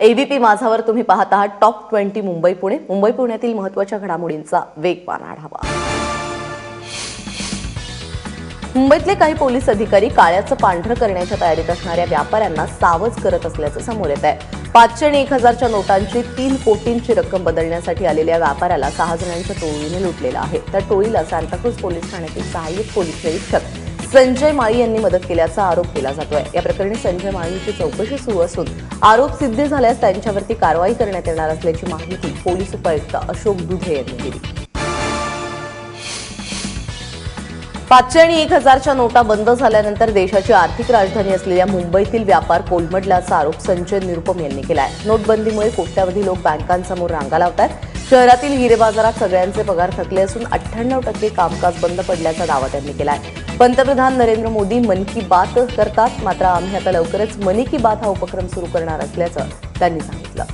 ABP माझावर तुम्ही पाहत आहात टॉप ट्वेंटी मुंबई पुणे. मुंबई पुण्यातील महत्त्वाच्या घडामोडींचा वेगवान आढावा मुंबईतले काही पोलीस अधिकारी काळ्याचं पांढरं करण्याच्या तयारीत असणाऱ्या व्यापाऱ्यांना सावध करत असल्याचं समोर येत आहे. पाचशे आणि एक हजारच्या नोटांची तीन कोटींची रक्कम बदलण्यासाठी आलेल्या व्यापाऱ्याला सहा जणांच्या टोळीने लुटलेलं आहे. त्या टोळीला सांताक्रूज पोलीस ठाण्यातील सहाय्यक पोलीस निरीक्षक संजय माळी यांनी मदत केल्याचा आरोप केला जातोय. या प्रकरणी संजय माळींची चौकशी सुरू असून आरोप सिद्ध झाल्यास त्यांच्यावरती कारवाई करण्यात येणार असल्याची माहिती पोलीस उपायुक्त अशोक दुधे यांनी दिली. पाचशे आणि एक हजारच्या नोटा बंद झाल्यानंतर देशाची आर्थिक राजधानी असलेल्या मुंबईतील व्यापार कोलमडल्याचा आरोप संजय निरुपम यांनी केला आहे नोटबंदीमुळे कोट्यावधी लोक बँकांसमोर रांगा लावतात शहरातील हिरे बाजारात सगळ्यांचे पगार थकले असून अठ्ठ्याण्णव टक्के कामकाज बंद पडल्याचा दावा त्यांनी केला आहे पंतप्रधान नरेंद्र मोदी मन की बात करतात. मात्र आम्ही आता लवकरच मनी की बात हा उपक्रम सुरू करणार असल्याचं त्यांनी सांगितलं.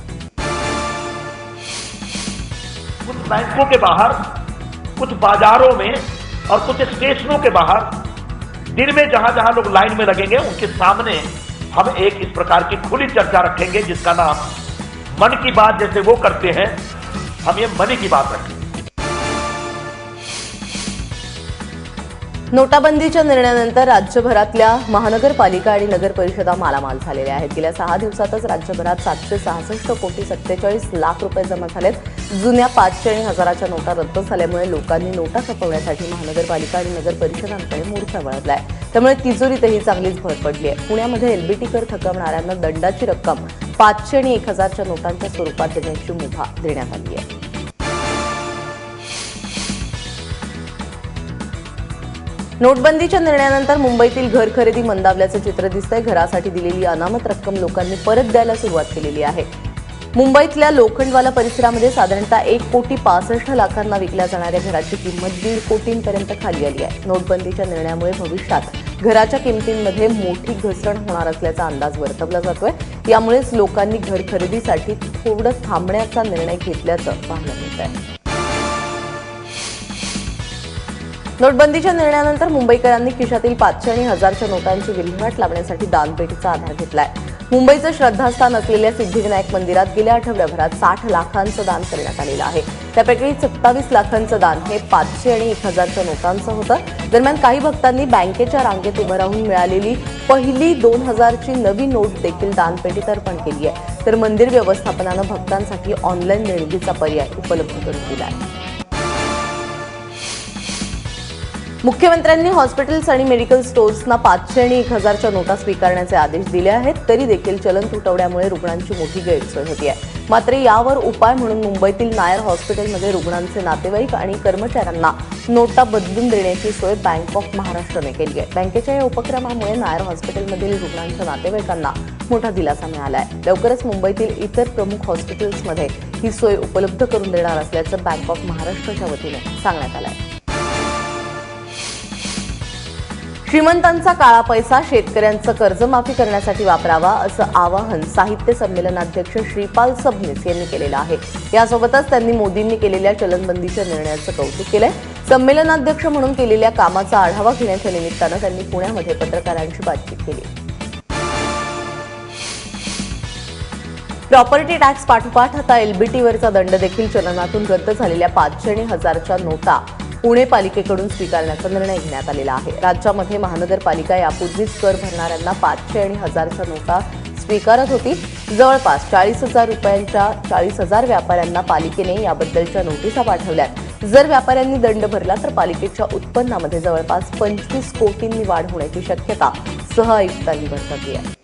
कुछ बैंकों के बाहर कुछ बाजारों में और कुछ स्टेशनों के बाहर दिन में जहां जहां लोग लाइन में लगेंगे उनके सामने हम एक इस प्रकार की खुली चर्चा रखेंगे जिसका नाम मन की बात जैसे वो करते हैं हम ये मनी की बात रखें नोटाबंदीच्या निर्णयानंतर राज्यभरातल्या महानगरपालिका आणि नगर परिषदा मालामाल झालेल्या आहेत. गेल्या सहा दिवसातच राज्यभरात सातशे सहासष्ट कोटी सत्तेचाळीस लाख रुपये जमा झालेत. जुन्या पाचशे आणि हजाराच्या नोटा रद्द झाल्यामुळे लोकांनी नोटा खपवण्यासाठी महानगरपालिका आणि नगर परिषदांकडे मोर्चा वळवलाय. त्यामुळे तिजोरीतही चांगलीच भर पडली आहे पुण्यामध्ये एलबीटी कर थकवणाऱ्यांना दंडाची रक्कम पाचशे आणि एक हजारच्या नोटांच्या स्वरूपात देण्याची मुभा देण्यात आली आहे नोटबंदीच्या निर्णयानंतर मुंबईतील घर खरेदी मंदावल्याचं चित्र दिसतंय. घरासाठी दिलेली अनामत रक्कम लोकांनी परत द्यायला सुरुवात केलेली आहे. मुंबईतल्या लोखंडवाला परिसरामध्ये साधारणतः एक कोटी पासष्ट लाखांना विकल्या जाणाऱ्या घराची किंमत दीड कोटींपर्यंत खाली आली आहे. नोटबंदीच्या निर्णयामुळे भविष्यात घराच्या किमतींमध्ये मोठी घसरण होणार असल्याचा अंदाज वर्तवला जातोय. यामुळेच लोकांनी घर खरेदीसाठी थोडं थांबण्याचा निर्णय घेतल्याचं पाहायला मिळत आहे नोटबंदीच्या निर्णयानंतर मुंबईकरांनी खिशातील पाचशे आणि हजारच्या नोटांची विल्हेवाट लावण्यासाठी दानपेटीचा आधार घेतलाय. मुंबईचं श्रद्धास्थान असलेल्या सिद्धिविनायक मंदिरात गेल्या आठवड्याभरात साठ लाखांचं दान करण्यात आलेलं आहे. त्यापैकी सत्तावीस लाखांचं दान हे पाचशे आणि एक हजारच्या नोटांचं होतं. दरम्यान काही भक्तांनी बँकेच्या रांगेत उभं राहून मिळालेली पहिली दोन हजारची नवी नोट देखील दानपेटीत अर्पण केली आहे. तर मंदिर व्यवस्थापनानं भक्तांसाठी ऑनलाईन देणगीचा पर्याय उपलब्ध करून दिला आहे मुख्यमंत्र्यांनी हॉस्पिटल्स आणि मेडिकल स्टोर्सना पाचशे आणि एक हजारच्या नोटा स्वीकारण्याचे आदेश दिले आहेत तरी देखील चलन तुटवड्यामुळे रुग्णांची मोठी गैरसोय होती आहे मात्र यावर उपाय म्हणून मुंबईतील नायर हॉस्पिटलमध्ये रुग्णांचे नातेवाईक आणि कर्मचाऱ्यांना नोटा बदलून देण्याची सोय बँक ऑफ महाराष्ट्रने केली आहे बँकेच्या या उपक्रमामुळे नायर हॉस्पिटलमधील रुग्णांच्या नातेवाईकांना मोठा दिलासा मिळाला आहे लवकरच मुंबईतील इतर प्रमुख हॉस्पिटल्समध्ये ही सोय उपलब्ध करून देणार असल्याचं बँक ऑफ महाराष्ट्राच्या वतीने सांगण्यात आलं आहे श्रीमंतांचा काळा पैसा शेतकऱ्यांचं कर्जमाफी करण्यासाठी वापरावा असं आवाहन साहित्य संमेलनाध्यक्ष श्रीपाल सबनीस यांनी केलेलं आहे. यासोबतच त्यांनी मोदींनी केलेल्या चलनबंदीच्या निर्णयाचं कौतुक केलंय. संमेलनाध्यक्ष म्हणून केलेल्या कामाचा आढावा घेण्याच्या निमित्तानं त्यांनी पुण्यामध्ये पत्रकारांशी बातचीत केली. प्रॉपर्टी टॅक्स पाठोपाठ आता एलबीटीवरचा दंड देखील चलनातून रद्द झालेल्या पाचशे आणि हजारच्या नोटा. पुणे पालिकेकडून स्वीकारण्याचा निर्णय घेण्यात आलेला आहे. राज्यामध्ये महानगरपालिका यापूर्वीच कर भरणाऱ्यांना पाचशे आणि हजारचा नोटा स्वीकारत होती. जवळपास चाळीस हजार रुपयांच्या चाळीस हजार व्यापाऱ्यांना पालिकेने याबद्दलच्या नोटिसा पाठवल्यात. जर व्यापाऱ्यांनी दंड भरला तर पालिकेच्या उत्पन्नामध्ये जवळपास पंचवीस कोटींनी वाढ होण्याची शक्यता सह आयुक्तांनी वर्तवली आहे.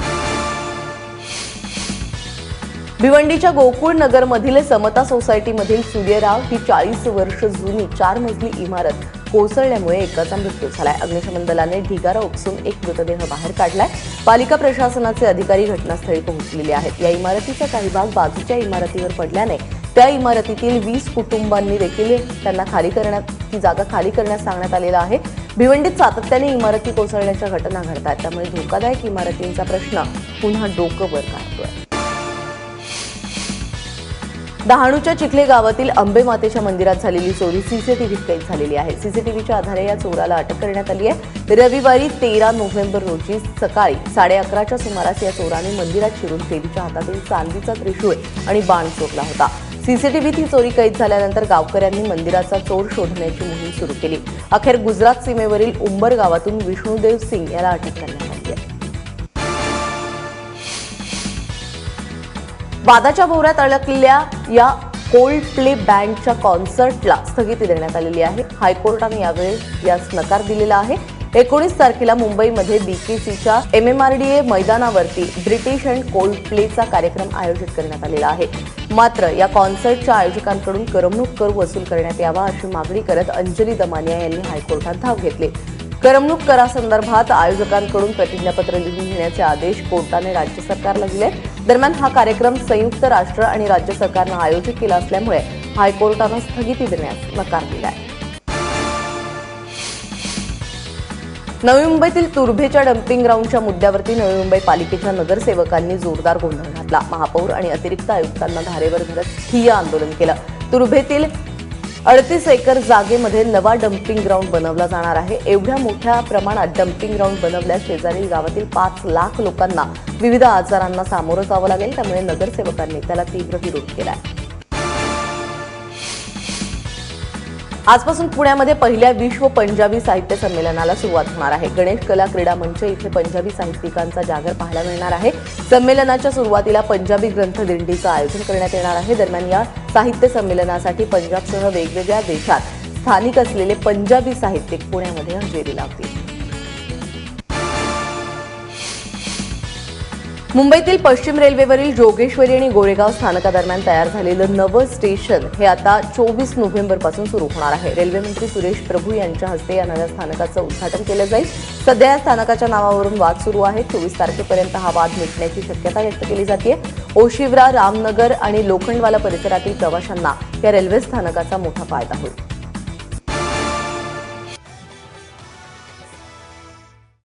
भिवंडीच्या गोकुळ नगरमधील समता सोसायटीमधील सूर्यराव ही चाळीस वर्ष जुनी चार मजली इमारत कोसळल्यामुळे एकाचा मृत्यू झालाय. अग्निशमन दलाने ढिगारा उपसून एक मृतदेह बाहेर काढलाय. पालिका प्रशासनाचे अधिकारी घटनास्थळी पोहोचलेले आहेत. या इमारतीचा काही भाग बाजूच्या इमारतीवर पडल्याने त्या इमारतीतील वीस कुटुंबांनी देखील त्यांना खाली करण्यात ती जागा खाली करण्यास सांगण्यात आलेला आहे. भिवंडीत सातत्याने इमारती कोसळण्याच्या घटना घडतात त्यामुळे धोकादायक इमारतींचा प्रश्न पुन्हा डोकं वर काढतोय. डहाणूच्या चिखले गावातील अंबे मातेच्या मंदिरात झालेली चोरी सीसीटीव्हीत कैद झालेली आहे. सीसीटीव्हीच्या आधारे या चोराला अटक करण्यात आली आहे. रविवारी तेरा नोव्हेंबर रोजी सकाळी साडे अकराच्या सुमारास या चोराने मंदिरात शिरून देवीच्या हातातील चांदीचा त्रिशूळ आणि बाण चोरला होता. सीसीटीव्हीत ही चोरी कैद झाल्यानंतर गावकऱ्यांनी मंदिराचा चोर शोधण्याची मोहीम सुरू केली. अखेर गुजरात सीमेवरील उंबर गावातून विष्णुदेव सिंग याला अटक करण्यात वादाच्या भोवऱ्यात अडकलेल्या या कोल्ड प्ले बँडच्या कॉन्सर्टला स्थगिती देण्यात आलेली आहे. हायकोर्टाने यावेळी यास नकार दिलेला आहे. एकोणीस तारखेला मुंबईमध्ये बीकेसीच्या M M R D A मैदानावरती ब्रिटिश अँड कोल्ड प्लेचा कार्यक्रम आयोजित करण्यात आलेला आहे. मात्र या कॉन्सर्टच्या आयोजकांकडून करमणूक कर वसूल करण्यात यावा अशी मागणी करत अंजली दमानिया यांनी हायकोर्टात धाव घेतली. करमणूक करासंदर्भात आयोजकांकडून प्रतिज्ञापत्र लिहून घेण्याचे आदेश कोर्टाने राज्य सरकारला दिले. दरम्यान हा कार्यक्रम संयुक्त राष्ट्र आणि राज्य सरकारनं आयोजित केला असल्यामुळे हायकोर्टानं स्थगिती देण्यास नकार दिला आहे नवी मुंबईतील तुर्भेच्या डम्पिंग ग्राउंडच्या मुद्द्यावरती नवी मुंबई पालिकेच्या नगरसेवकांनी जोरदार गोंधळ घातला. महापौर आणि अतिरिक्त आयुक्तांना धारेवर धरत ठिय्या आंदोलन केलं. तुर्भेतील अडतीस एकर जागेमध्ये नवा डम्पिंग ग्राउंड बनवला जाणार आहे. एवढ्या मोठ्या प्रमाणात डम्पिंग ग्राउंड बनवल्यास शेजारील गावातील पाच लाख लोकांना विविध आजारांना सामोरं जावं लागेल. त्यामुळे नगरसेवकांनी त्याला तीव्र विरोध केला आहे आजपासून पुण्यामध्ये पहिल्या विश्व पंजाबी साहित्य संमेलनाला सुरुवात होणार आहे. गणेश कला क्रीडा मंच इथे पंजाबी साहित्यिकांचा जागर पाहायला मिळणार आहे. संमेलनाच्या सुरुवातीला पंजाबी ग्रंथ दिंडीचं आयोजन करण्यात येणार आहे. दरम्यान या साहित्य संमेलनासाठी पंजाबसह वेगवेगळ्या देशात स्थानिक असलेले पंजाबी साहित्यिक पुण्यामध्ये हजेरी लावतील. मुंबईतील पश्चिम रेल्वेवरील जोगेश्वरी आणि गोरेगाव स्थानकादरम्यान तयार झालेलं नवं स्टेशन हे आता चोवीस नोव्हेंबरपासून सुरू होणार आहे. रेल्वेमंत्री सुरेश प्रभू यांच्या हस्ते या नव्या स्थानकाचं उद्घाटन केलं जाईल. सध्या या स्थानकाच्या नावावरून वाद सुरू आहे. चोवीस तारखेपर्यंत हा वाद मिटण्याची शक्यता व्यक्त केली जाते ओशिवरा रामनगर आणि लोखंडवाला परिसरातील प्रवाशांना या रेल्वे स्थानकाचा मोठा फायदा होईल.